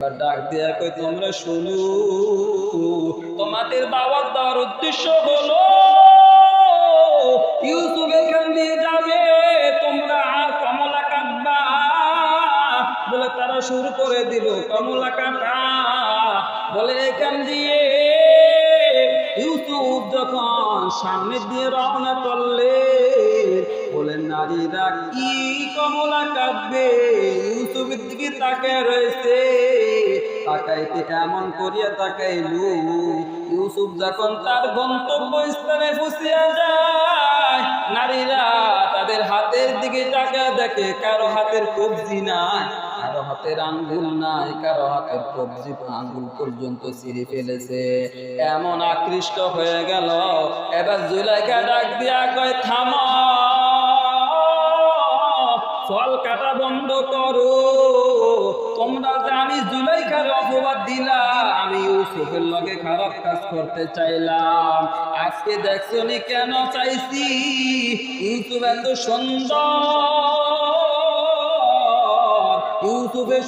ডাক দিয়া কই তোমরা শুনো, তোমাদের দাওয়াত দেওয়ার উদ্দেশ্য হলো, ইউসুফ এখান দিয়ে যাবে, তোমরা আর কমলা কাটবা বলে তারা শুরু করে দিল, কমলা কাটা। বলে, এখান দিয়ে। ইউসুফ যখন সামনে দিয়ে রওনা করলে বলে, নারীরা কি কমলা কাটবে? ইউসুফের দিকে তাকায় রয়েছে। তাকাইতে এমন করিয়া তাকাইলু। ইউসুফ যখন তার গন্তব্য স্থানে পৌঁছিয়া যায়, নারীরা তাদের হাতের দিকে তাকায় দেখে কারও হাতের কবজি নাই, কারও হাতের আঙ্গুল নাই, কারও হাতের কবজি আঙ্গুল পর্যন্ত ছিঁড়ে ফেলেছে। এমন আকৃষ্ট হয়ে গেল। এবার জুলাইকা ডাক দিয়া কয়, থামা, ফল কাটা বন্ধ করো। জুলাইখার অপবাদ দিলা। আমি ইউসুফের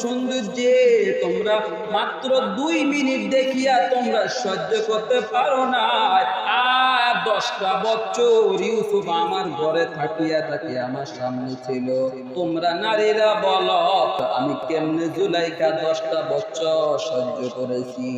সৌন্দর্যে তোমরা মাত্র দুই মিনিট দেখিয়া তোমরা সহ্য করতে পারো না আর দশটা বছর ইউসুফ আমার ঘরে থাকিয়া থাকিয়া আমার সামনে ছিল। তোমরা নারীরা বলো, আমি কেমনে জুলাইকা দশটা বছর সহ্য করেছি?